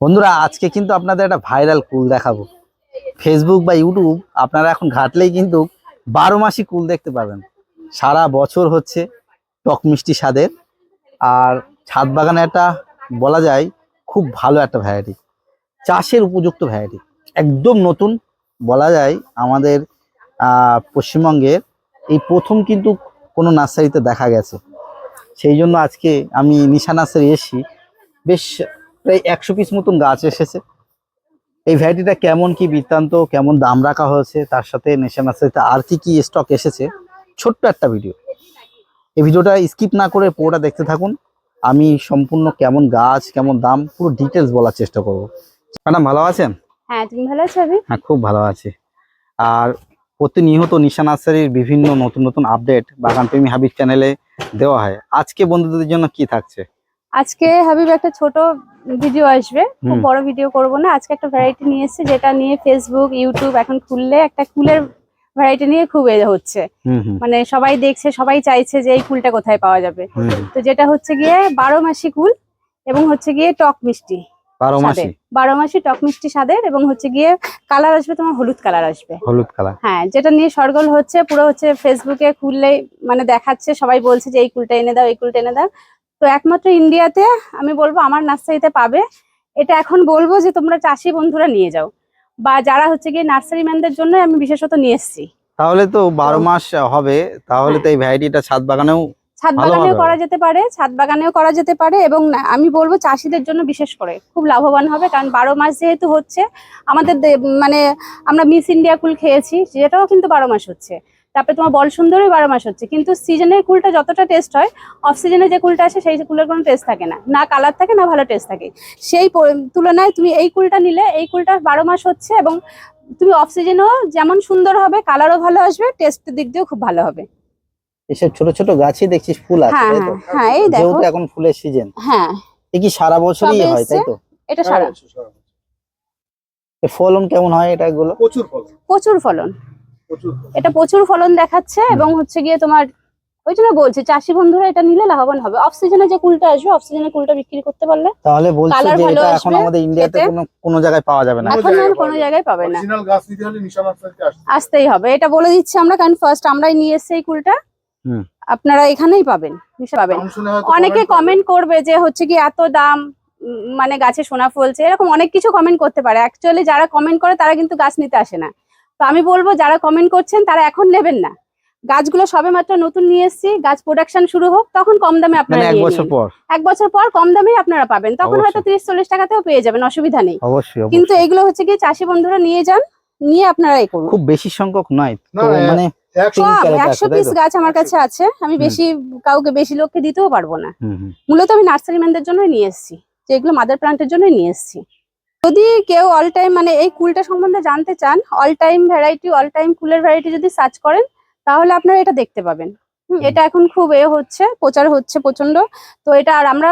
বন্ধুরা, আজকে কিন্তু আপনাদের একটা ভাইরাল কুল দেখাবো। ফেসবুক বা ইউটিউব আপনারা এখন ঘাটলেই কিন্তু বারো মাসই কুল দেখতে পাবেন সারা বছর হচ্ছে টক মিষ্টি স্বাদের। আর ছাদ বাগানে একটা বলা যায় খুব ভালো একটা ভ্যারাইটি চাষের উপযুক্ত ভ্যারাইটি একদম নতুন বলা যায় আমাদের পশ্চিমবঙ্গের। এই প্রথম কিন্তু কোনো নার্সারিতে দেখা গেছে। সেই জন্য আজকে আমি নিশা নার্সারি এসেছি। বেশ প্রায় একশো পিস মতন গাছ এসেছে। এই ভ্যারাইটিটা কেমন কি বৃত্তান্ত কেমন দাম রাখা হয়েছে তার সাথে নেশা নার্সারিতে আর কি কি স্টক এসেছে ছোট্ট একটা ভিডিও এই ভিডিওটা স্কিপ না করে পুরোটা দেখতে থাকুন। আমি সম্পূর্ণ কেমন গাছ কেমন দাম পুরো ডিটেলস বলার চেষ্টা করব। ম্যাডাম ভালো আছেন? হ্যাঁ তুমি ভালো আছো হ্যাঁ খুব ভালো আছি। আর প্রতিনিয়ত নিশা নার্সারির বিভিন্ন নতুন নতুন আপডেট বাগান প্রেমী হাবিব চ্যানেলে দেওয়া হয়। আজকে বন্ধুদের জন্য কি থাকছে? আজকে হাবিব একটা ছোট ভিডিও আসবে খুব বড় ভিডিও করব না। আজকে একটা ভ্যারাইটি নিয়ে এসেছি যেটা নিয়ে ফেসবুক ইউটিউব এখন খুললে একটা কুলের ভ্যারাইটি নিয়ে খুব এ হচ্ছে। মানে সবাই দেখছে সবাই চাইছে যে এই কুলটা কোথায় পাওয়া যাবে। তো যেটা হচ্ছে গিয়ে বারো মাসি কুল এবং হচ্ছে গিয়ে টক মিষ্টি বারো মাসি? বারো মাসি টক মিষ্টি স্বাদের এবং হচ্ছে গিয়ে কালার আসবে তোমার হলুদ কালার আসবে। হলুদ কালার। হ্যাঁ যেটা নিয়ে সরগোল হচ্ছে পুরো হচ্ছে ফেসবুকে খুললেই মানে দেখাচ্ছে সবাই বলছে যে এই কুলটা এনে দাও এই কুলটা এনে দাও। তো একমাত্র ইন্ডিয়াতে আমি বলব আমার নার্সারিতে পাবে। এটা এখন বলব যে তোমরা চাষি বন্ধুরা নিয়ে যাও। বা যারা হচ্ছে গিয়ে নার্সারি ম্যানদের জন্য আমি বিশেষত নিয়ে এসেছি। তাহলে তো বারো মাস হবে। তাহলে তো এই ভ্যারাইটিটা ছাদ বাগানেও ছাদ বাগানেও করা যেতে পারে ছাদ বাগানেও করা যেতে পারে এবং আমি বলব চাষিদের জন্য বিশেষ করে খুব লাভবান হবে। কারণ বারো মাস যেহেতু হচ্ছে আমাদের মানে আমরা মিস ইন্ডিয়া কুল খেয়েছি যেটাও কিন্তু বারো মাস হচ্ছে। তারপরে তোমার বল সুন্দরই বারো মাস হচ্ছে কিন্তু সিজনের কুলটা যতটা টেস্ট হয় অফ সিজনে যে কুলটা আসে সেই কুলের কোনো টেস্ট থাকে না। না কালার থাকে না ভালো টেস্ট থাকে। সেই তুলনায় তুমি এই কুলটা নিলে এই কুলটা বারো মাস হচ্ছে এবং তুমি অফ সিজনেও যেমন সুন্দর হবে কালারও ভালো আসবে টেস্টের দিক দিয়েও খুব ভালো হবে। এসব ছোট ছোট গাছই দেখছিস ফুল আছে হ্যাঁ হ্যাঁ হ্যাঁ এই দেখো। যেহেতু এখন ফুলের সিজন হ্যাঁ। এ কি সারা বছরই হয় তাই তো? এটা সারা। ফলন কেমন হয় এটা গুলো প্রচুর ফল প্রচুর ফলন। প্রচুর ফল। এটা প্রচুর ফলন দেখাচ্ছে এবং হচ্ছে গিয়ে তোমার ওই জন্য বলছি চাষি বন্ধুরা এটা নিলে লাভবান হবে। অফ সিজনে যে কুলটা আসবে অফ সিজনে কুলটা বিক্রি করতে পারলে তাহলে বলছো যে এটা এখন আমাদের ইন্ডিয়াতে। কোনো কোনো জায়গায় পাওয়া যাবে না। কোনো এখন আর জায়গায় কোনো জায়গায় পাবে না। অরিজিনাল গাছ নিতে হলে নিশা নার্সারিতে আসতে হবে। আসতেই হবে। এটা বলে দিচ্ছি আমরা কারণ ফার্স্ট আমরাই নিয়ে এসেছি এই কুলটা। হুম। আপনারা এখানেই পাবেন পাবেন। অনেকে কমেন্ট করবে। যে হচ্ছে কি এত দাম মানে গাছে সোনা ফলছে এরকম অনেক কিছু কমেন্ট করতে পারে। অ্যাকচুয়ালি যারা কমেন্ট করে তারা কিন্তু গাছ নিতে আসে না। তো আমি বলব যারা কমেন্ট করছেন তারা এখন নেবেন না। গাছগুলো সবে মাত্র নতুন নিয়ে এসেছি গাছ প্রোডাকশন শুরু হোক তখন কম দামে আপনারা এক বছর পর। এক বছর পর কম দামেই আপনারা পাবেন। তখন হয়তো তিরিশ চল্লিশ টাকাতেও পেয়ে যাবেন অসুবিধা নেই। অবশ্যই কিন্তু এগুলো হচ্ছে কি চাষি বন্ধুরা নিয়ে যান নিয়ে আপনারা এই করুন। খুব বেশি সংখ্যক নয় মানে একশো পিস গাছ আমার কাছে আছে আমি বেশি কাউকে বেশি লোককে দিতেও পারব না। মূলত আমি নার্সারি ম্যানদের জন্যই নিয়ে এসেছি যে এগুলো মাদার প্লান্টের জন্যই নিয়ে এসেছি। যদি কেউ অল টাইম মানে এই কুলটা সম্বন্ধে জানতে চান all time variety all time কুলের ভ্যারাইটি যদি সার্চ করেন তাহলে আপনারা এটা দেখতে পাবেন। এটা এখন খুব এ হচ্ছে প্রচার হচ্ছে প্রচণ্ড তো এটা আর আমরা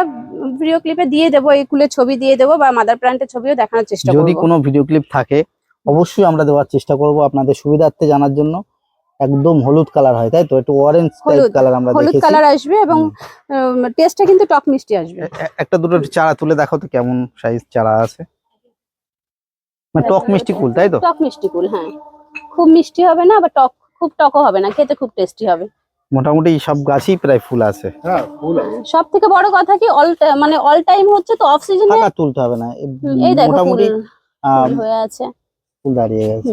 ভিডিও ক্লিপে দিয়ে দেবো এই কুলের ছবি দিয়ে দেবো বা মাদার প্লান্টের ছবিও দেখানোর চেষ্টা যদি কোনো ভিডিও ক্লিপ থাকে অবশ্যই আমরা দেওয়ার চেষ্টা করব আপনাদের সুবিধার্থে জানার জন্য। একদম হলুদ কালার হয় তাই তো? একটু অরেঞ্জ টাইপ কালার আমরা দেখেছি। হলুদ কালার আসবে এবং টেস্টটা কিন্তু টক মিষ্টি আসবে। একটা দুটো চারা তুলে দেখো তো কেমন সাইজ চারা আছে। মানে টক মিষ্টি কুল তাই তো? টক মিষ্টি কুল হ্যাঁ। খুব মিষ্টি হবে না আবার টক খুব টকও হবে না খেতে খুব টেস্টি হবে। মোটামুটি সব গাছই প্রায় ফুল আছে। হ্যাঁ ফুল সব থেকে বড় কথা কি অল মানে অল টাইম হচ্ছে তো অফ সিজনে টাকা তুলতে হবে না এই দেখো ফুল মোটামুটি হয়ে আছে। ফুল দাঁড়িয়ে গেছে।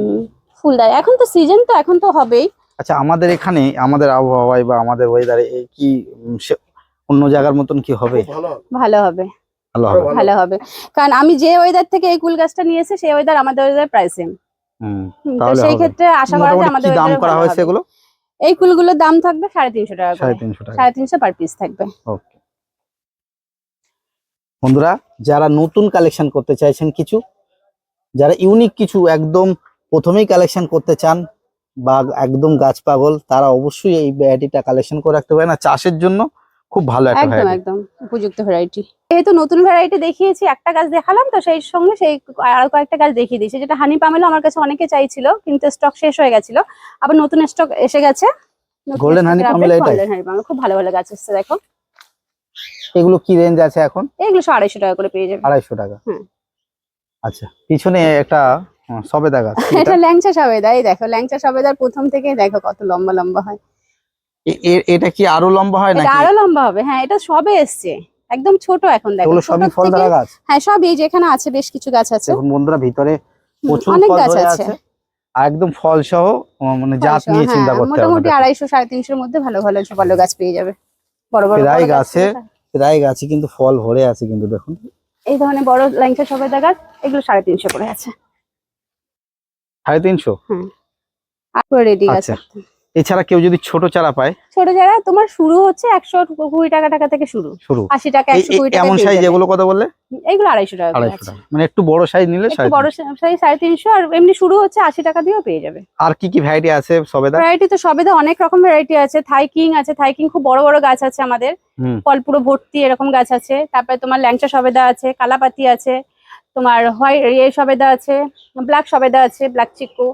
ফুল দেয় এখন তো সিজন তো এখন তো হবেই। আচ্ছা আমাদের এখানে আমাদের আবহাওয়ায় বা আমাদের ওয়েদারে কি সে- অন্য জায়গার মতন কি হবে। ভালো হবে। ভালো হবে। কারণ আমি যে ওয়েদার থেকে এই কুল গাছটা নিয়ে এসে সেই ওয়েদার আমাদের ওয়েদার প্রায় সেম হুম সেই ক্ষেত্রে আশা করা যায় আমাদের দাম করা হয়েছে এগুলো? এই কুলগুলোর দাম থাকবে সাড়ে তিনশো টাকা সাড়ে তিনশো টাকা। সাড়ে তিনশো পার পিস থাকবে। বন্ধুরা যারা নতুন কালেকশন করতে চাইছেন কিছু যারা ইউনিক কিছু একদম প্রথমেই কালেকশন করতে চান বা একদম গাছ পাগল তারা অবশ্যই এই ব্যাটিটা কালেকশন করে রাখতে পারেন। আর চাষের জন্য খুব ভালো একটা একদম একদম উপযুক্ত ভ্যারাইটি যেহেতু নতুন ভ্যারাইটি দেখিয়েছি একটা গাছ দেখালাম তো সেই সঙ্গে সেই আরও কয়েকটা গাছ দেখিয়ে দিয়েছি। যেটা হানি পামেলো আমার কাছে অনেকে চাইছিল কিন্তু স্টক শেষ হয়ে গেছিল। আবার নতুন স্টক এসে গেছে। Golden honey palmetto এটাই? গোল্ডেন হানি পামেলো খুব ভালো ভালো গাছ এসছে দেখো। এগুলো কি রেঞ্জ আছে এখন? এগুলো সব আড়াইশো টাকা করে পেয়ে যাবে। আড়াইশো টাকা। হুম। আচ্ছা পিছনে একটা সবেদা গাছ এটা? এটা? ল্যাংচা সবেদা এই দেখো ল্যাংচা সবেদার প্রথম থেকে দেখো কত লম্বা লম্বা হয়। এটা কি আরও লম্বা হয় নাকি? আরও লম্বা হবে হ্যাঁ এটা সবে এসছে একদম ছোট এখন দেখো এগুলো সবই ফল ধরা গাছ? হ্যাঁ সব এই যেখানে আছে বেশ কিছু গাছ আছে। দেখুন বন্ধুরা ভিতরে প্রচুর ফল গাছ আছে। আছে। আর একদম ফল সহ মানে জাত নিয়ে চিন্তা হ্যাঁ, করতে হবে মোটামুটি আপনাদের। আড়াইশো সাড়ে তিনশোর মধ্যে ভালো ভালো ভালো গাছ পেয়ে যাবে। বড় বড় প্রায় গাছ প্রায় গাছে কিন্তু ফল ভরে আছে কিন্তু দেখুন। এই ধরনের বড় ল্যাংচা সবেদা গাছ এগুলো সাড়ে তিনশো করে আছে। সাড়ে তিনশো? আর রেডি গাছ আচ্ছা। এছাড়া কেউ যদি ছোট চারা পায়? ছোট চারা তোমার শুরু হচ্ছে একশো কুড়ি টাকা টাকা থেকে শুরু। শুরু। আশি টাকা একশো কুড়ি টাকা এমন সাইজ। এগুলো কত বললে? এগুলো আড়াইশো টাকা আড়াইশো টাকা। মানে একটু বড় সাইজ নিলে একটু বড় সাইজ সাড়ে তিনশো আর এমনি শুরু হচ্ছে আশি টাকা দিয়েও পেয়ে যাবে। আর কি কি ভ্যারাইটি আছে সবেদা? ভ্যারাইটি তো সবেদা অনেক রকম ভ্যারাইটি আছে। থাই কিং আছে। থাই কিং খুব বড় বড় গাছ আছে আমাদের। ফল পুরো ভর্তি এরকম গাছ আছে। তারপরে তোমার ল্যাংচা সবেদা আছে কালাপাতি আছে তোমার হোয়াইট ইয়ে সবেদা আছে ব্ল্যাক সবেদা আছে ব্ল্যাক চিক্কু।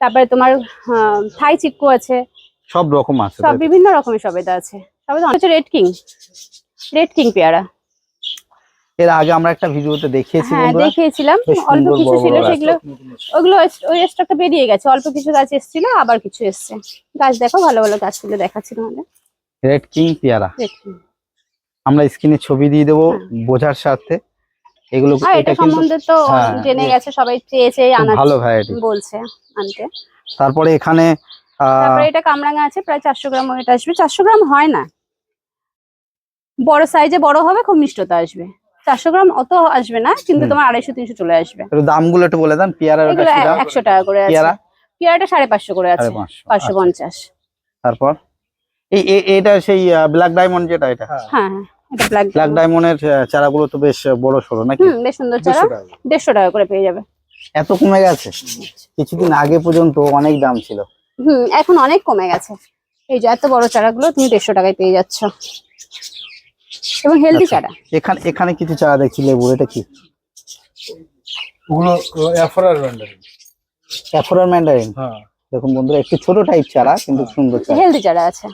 তারপরে তোমার থাই চিক্কু আছে। সব রকম আছে সব বিভিন্ন রকমের সবেদা আছে। সবেদা হচ্ছে রেড কিং রেড কিং পেয়ারা। এর আগে আমরা একটা ভিডিওতে দেখিয়েছি হ্যাঁ বন্ধুরা। দেখিয়েছিলাম। অল্প কিছু ছিল সেগুলো। ওগুলো ওই স্টকটা বেরিয়ে গেছে। অল্প কিছু গাছ এসেছিল আবার কিছু এসছে। গাছ দেখো ভালো ভালো গাছগুলো দেখাচ্ছি তোমাদের। রেড কিং পেয়ারা। আমরা স্ক্রিনে ছবি দিয়ে দেবো হ্যাঁ। বোঝার স্বার্থে এগুলো এটা এটা সম্বন্ধে তো হ্যাঁ, জেনে গেছে সবাই চেয়ে চেয়ে আনা ভালো ভ্যারাইটি বলছে আনতে। তারপরে এখানে তারপরে এটা কামরাঙা আছে প্রায় চারশো গ্রাম ওয়েট আসবে। চারশো গ্রাম হয় না। বড় সাইজে বড় হবে খুব মিষ্টতা আসবে। চারশো গ্রাম অত আসবে না কিন্তু তোমার আড়াইশো তিনশো চলে আসবে। দামগুলো একটু বলে দেন ওটা দাম? একশো টাকা করে আছে। পেয়ারা? পেয়ারাটা সাড়ে পাঁচশো করে আছে সাড়ে পাঁচশো পাঁচশো আচ্ছা। পঞ্চাশ। তারপর? এই এটা সেই ব্ল্যাক ডায়মন্ড যেটা এটা? হ্যাঁ। হ্যাঁ এটা ব্ল্যাক ব্ল্যাক ডায়মন্ডের চারাগুলো তো বেশ বড় সড়ো নাকি? হুম বেশ সুন্দর চারা। দেড়শো টাকা করে পেয়ে যাবে। এত কমে গেছে? কিছুদিন আগে পর্যন্ত অনেক দাম ছিল। হুম এখন অনেক কমে গেছে। এই যে এত বড় চারাগুলো তুমি দেড়শো টাকায় পেয়ে যাচ্ছ। এবং হেলদি আচ্ছা। চারা। এখানে এখানে কিছু চারা দেখছি লেবুর এটা কি? ওগুলো অ্যাফোরার ব্র্যান্ডের অ্যাফোরার ম্যান্ডারিন? হ্যাঁ। দেখুন বন্ধুরা একটু ছোট টাইপ চারা কিন্তু সুন্দর চারা। হেলদি চারা আছে।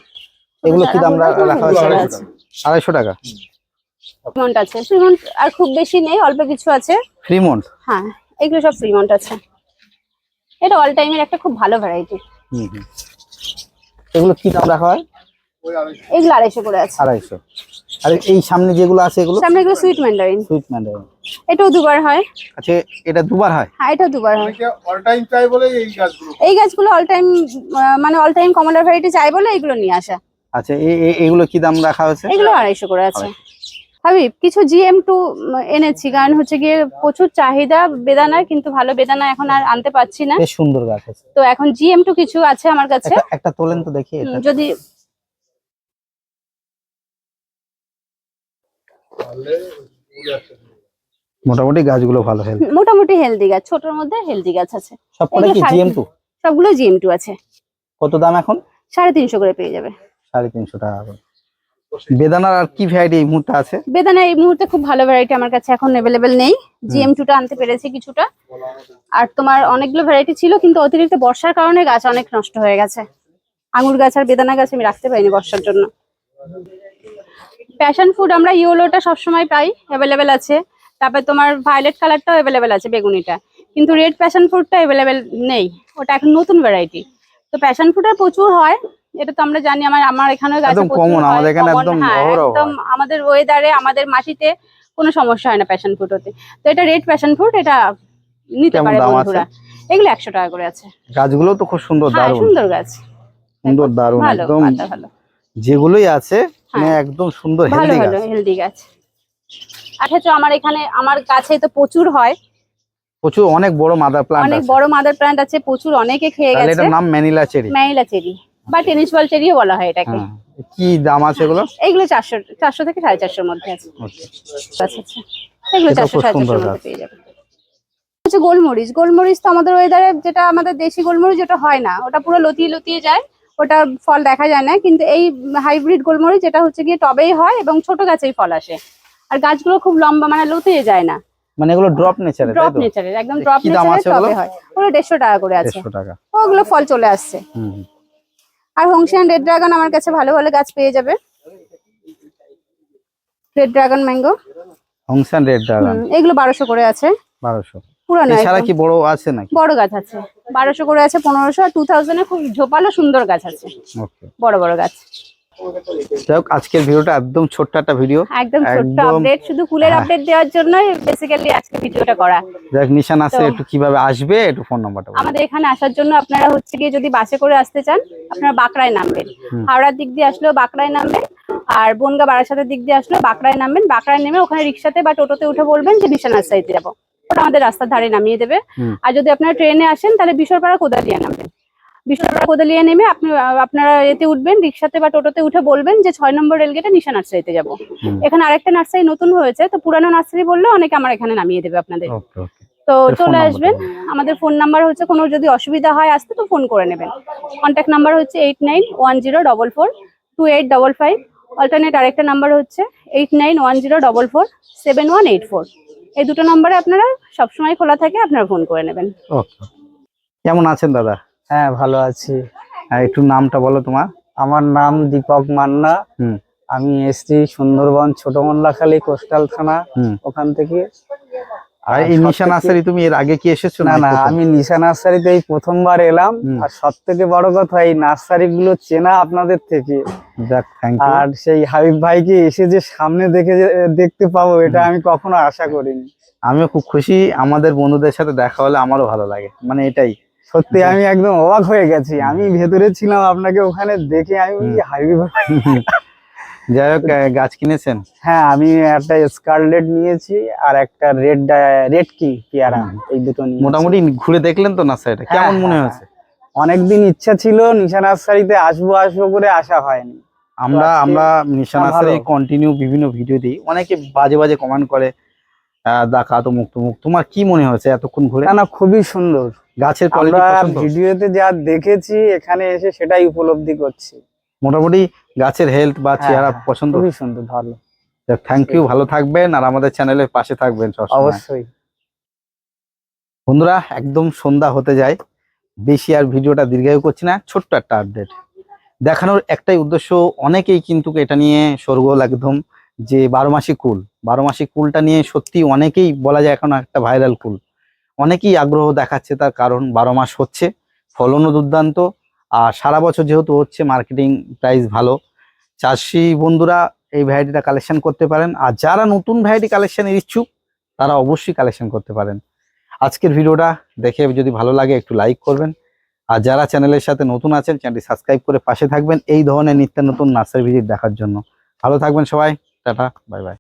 এগুলো কি দাম রাখা হয়েছে? আড়াইশো টাকা। ফ্রিমন্ট আছে। ফ্রিমন্ট আর খুব বেশি নেই অল্প কিছু আছে। ফ্রিমন্ট? হ্যাঁ এগুলো সব ফ্রিমন্ট আছে। এটা অল টাইমের একটা খুব ভালো ভ্যারাইটি হুম হুম। এগুলো কি দাম রাখা হয়? এগুলো আড়াইশো করে আছে। আড়াইশো। আর এই সামনে যেগুলো আছে এগুলো? সামনে এগুলো সুইট ম্যান্ডারিন সুইট ম্যান্ডারিন এটাও দুবার হয়। আচ্ছা এটা দুবার হয়? হ্যাঁ এটাও দুবার হয়। অল টাইম চাই বলে এই গাছগুলো? এই গাছগুলো অল টাইম মানে অল টাইম কমলার ভ্যারাইটি চাই বলে এগুলো নিয়ে আসা। আচ্ছা এগুলো কি দাম রাখা হয়েছে? এগুলো আড়াইশো করে আছে। হাবিব কিছু জিএম টু এনেছি কারণ হচ্ছে গিয়ে প্রচুর চাহিদা বেদানার কিন্তু ভালো বেদানা এখন আর আনতে পারছি না। বেশ সুন্দর গাছ আছে। তো এখন জিএম টু কিছু আছে আমার কাছে। একটা তোলেন তো দেখি এটা। যদি। মোটামুটি গাছগুলো ভালো হেলথ মোটামুটি হেলদি গাছ ছোটর মধ্যে হেলদি গাছ আছে। সাড়ে জিএম টু সবগুলো জিএম টু আছে। কত দাম এখন? সাড়ে তিনশো করে পেয়ে যাবে। সাড়ে তিনশো টাকা করে। বেদানার আর কি ভ্যারাইটি এই মুহূর্তে আছে? বেদানা এই মুহূর্তে খুব ভালো ভ্যারাইটি আমার কাছে এখন অ্যাভেলেবেল নেই। জিএম টুটা আনতে পেরেছি কিছুটা। আর তোমার অনেকগুলো ভ্যারাইটি ছিল কিন্তু অতিরিক্ত বর্ষার কারণে গাছ অনেক নষ্ট হয়ে গেছে। আঙুর গাছ আর বেদানা গাছ আমি রাখতে পারিনি বর্ষার জন্য। প্যাশন ফুড আমরা ইয়েলোটা সবসময় পাই অ্যাভেলেবেল আছে। তারপর তোমার ভায়োলেট কালারটাও অ্যাভেলেবেল আছে বেগুনিটা। কিন্তু রেড প্যাশন ফুডটা অ্যাভেলেবেল নেই। ওটা এখন নতুন ভ্যারাইটি তো প্যাশন ফুডের প্রচুর হয়। এটা তো আমরা জানি আমার আমার এখানে একদম প্রচুর আমাদের এখানে একদম হ্যাঁ, একদম আমাদের ওয়েদারে আমাদের মাটিতে কোনো সমস্যা হয় না প্যাশন ফ্রুট হতে। তো এটা রেড প্যাশন ফ্রুট এটা নিতে পারে বন্ধুরা। এগুলো একশো টাকা করে আছে। গাছগুলো তো খুব সুন্দর হ্যাঁ দারুণ। সুন্দর গাছ। সুন্দর দারুণ একদম ভালো। যেগুলোই আছে মানে হ্যাঁ। একদম সুন্দর হেলদি গাছ। হেলদি গাছ। আচ্ছা আমার এখানে আমার গাছে তো প্রচুর হয়। প্রচুর অনেক বড় মাদার প্লান্ট অনেক বড় মাদার প্ল্যান্ট আছে প্রচুর অনেকে খেয়ে গেছে। এটার নাম ম্যানিলা চেরি ম্যানিলা চেরি বা টেনিস বল চেরিও বলা হয় এটাকে। হ্যাঁ কি দাম আছে এগুলো? এইগুলো চারশো চারশো থেকে সাড়ে চারশোর মধ্যে আছে। আচ্ছা আচ্ছা। এগুলো চারশো সাড়ে চারশোর মধ্যে পেয়ে যাবে হচ্ছে গোলমরিচ। গোলমরিচ তো আমাদের ওয়েদারে যেটা আমাদের দেশি গোলমরিচ যেটা হয় না। ওটা পুরো লতিয়ে লতিয়ে যায়। ওটা ফল দেখা যায় না। কিন্তু এই হাইব্রিড গোলমরিচ যেটা হচ্ছে গিয়ে টবেই হয় এবং ছোট গাছেই ফল আসে। আর গাছগুলো খুব লম্বা মানে লতিয়ে যায় না। মানে এগুলো ড্রপ নেচারে ড্রপ নেচারের একদম ড্রপ নেচারের টবে হয়। ওগুলো দেড়শো টাকা করে আছে। ওগুলো ফল চলে আসছে। আর হংসিয়ান রেড ড্রাগন আমার কাছে ভালো ভালো গাছ পেয়ে যাবে। রেড ড্রাগন ম্যাঙ্গো হংসান রেড ড্রাগন এগুলো বারোশো করে আছে। বারোশো। পুরানো এছাড়া কি বড় আছে নাকি? বড় গাছ আছে। বারোশো করে আছে পনেরোশো আর টু থাউজেন্ডে খুব ঝোপালো সুন্দর গাছ আছে। ওকে বড় বড় গাছ। যাই হোক আজকের ভিডিওটা একদম ছোট্ট একটা ভিডিও। একদম ছোট্ট আপডেট শুধু ফুলের। আপডেট দেওয়ার জন্যই বেসিক্যালি আজকে ভিডিওটা করা। যাক নিশান আছে একটু কীভাবে আসবে একটু ফোন নাম্বারটা আমাদের এখানে আসার জন্য আপনারা হচ্ছে গিয়ে যদি বাসে করে আসতে চান আপনারা বাঁকড়ায় নামবেন। হাওড়ার দিক দিয়ে আসলেও বাঁকড়ায় নামবেন আর বনগা বারাসাতের দিক দিয়ে আসলেও বাঁকড়ায় নামবেন। বাঁকড়ায় নেমে ওখানে রিক্সাতে বা টোটোতে উঠে বলবেন যে নিশানার সাইডে যাব। ওটা আমাদের রাস্তার ধারে নামিয়ে দেবে। আর যদি আপনারা ট্রেনে আসেন তাহলে বিশরপাড়া কোদালিয়া নামবেন। বিশরপাড়া কোদালিয়া নেমে আপনি আপনারা এতে উঠবেন রিক্সাতে বা টোটোতে উঠে বলবেন যে ছয় নম্বর রেলগেটে নিশা নার্সারিতে যাব। এখানে আরেকটা নার্সারি নতুন হয়েছে তো পুরানো নার্সারি বললে অনেকে আমার এখানে নামিয়ে দেবে আপনাদের। তো চলে আসবেন। আমাদের ফোন নাম্বার হচ্ছে কোনো যদি অসুবিধা হয় আসতে তো ফোন করে নেবেন। কন্ট্যাক্ট নাম্বার হচ্ছে eight nine one zero double four two eight double five alternate আরেকটা নাম্বার হচ্ছে eight nine one zero double four seven one eight four এই দুটো নাম্বারে আপনারা সবসময় খোলা থাকে আপনারা ফোন করে নেবেন। কেমন আছেন দাদা? হ্যাঁ ভালো আছি। একটু নামটা বলো তোমার। আমার নাম দীপক মান্না। আমি এসছি সুন্দরবন ছোট মোল্লাখালী কোস্টাল থানা ওখান থেকে। আর এই নিশা নার্সারি তুমি এর আগে কি এসেছ না না আমি নিশা নার্সারিতে এই প্রথমবার এলাম। আর সব থেকে বড় কথা এই নার্সারি গুলো চেনা আপনাদের থেকে। আর সেই হাবিব ভাইকে এসে যে সামনে দেখে দেখতে পাবো এটা আমি কখনো আশা করিনি। আমিও খুব খুশি। আমাদের বন্ধুদের সাথে দেখা হলে আমারও ভালো লাগে। মানে এটাই। সত্যি আমি একদম অবাক হয়ে গেছি। আমি ভেতরে ছিলাম আপনাকে ওখানে দেখে আমি হাবিব যাই হোক গাছ কিনেছেন? হ্যাঁ আমি একটা স্কারলেট নিয়েছি আর একটা রেড রেড কি পেয়ারা। এই দুটো নিয়েছি। মোটামুটি ঘুরে দেখলেন তো নার্সারিটা হ্যাঁ, কেমন মনে হ্যাঁ, হয়েছে? অনেকদিন ইচ্ছা ছিল নিশা নার্সারিতে আসব আসব করে আসা হয়নি। আমরা আমরা নিশা হ্যাঁ, নার্সারি কন্টিনিউ বিভিন্ন ভিডিও দিই। অনেকে বাজে বাজে কমেন্ট করে দেখা তো মুক্ত মুখ তোমার কি মনে হয়েছে এতক্ষণ ঘুরে? না খুবই সুন্দর। গাছের আমরা ভিডিওতে যা দেখেছি এখানে এসে সেটাই উপলব্ধি করছি। মোটামুটি গাছের হেলথ বা হ্যাঁ, চেহারা হ্যাঁ, পছন্দ? খুবই সুন্দর ভালো। থ্যাংক ইউ ভালো থাকবেন আর আমাদের চ্যানেলের পাশে থাকবেন অবশ্যই। বন্ধুরা একদম সন্ধ্যা হতে যায়। বেশি আর ভিডিওটা দীর্ঘায়ু করছি না ছোট্ট একটা আপডেট দেখানোর একটাই উদ্দেশ্য অনেকেই কিন্তু এটা নিয়ে সরগোল একদম যে বারো মাসি কুল। বারো মাসি কুলটা নিয়ে সত্যি অনেকেই বলা যায় এখন একটা ভাইরাল কুল। অনেকেই আগ্রহ দেখাচ্ছে তার কারণ বারো মাস হচ্ছে, ফলনও দুর্দান্ত, আর সারা বছর যেহেতু হচ্ছে মার্কেটিং প্রাইস ভালো। চাষি বন্ধুরা এই ভ্যারাইটিটা কালেকশন করতে পারেন, আর যারা নতুন ভ্যারাইটি কালেকশানের ইচ্ছুক, তারা অবশ্যই কালেকশন করতে পারেন। আজকের ভিডিওটা দেখে যদি ভালো লাগে একটু লাইক করবেন, আর যারা চ্যানেলের সাথে নতুন আছেন চ্যানেলটি সাবস্ক্রাইব করে পাশে থাকবেন, এই ধরনের নিত্য নতুন নার্সারি ভিজিট দেখার জন্য। ভালো থাকবেন সবাই, টাটা বাই বাই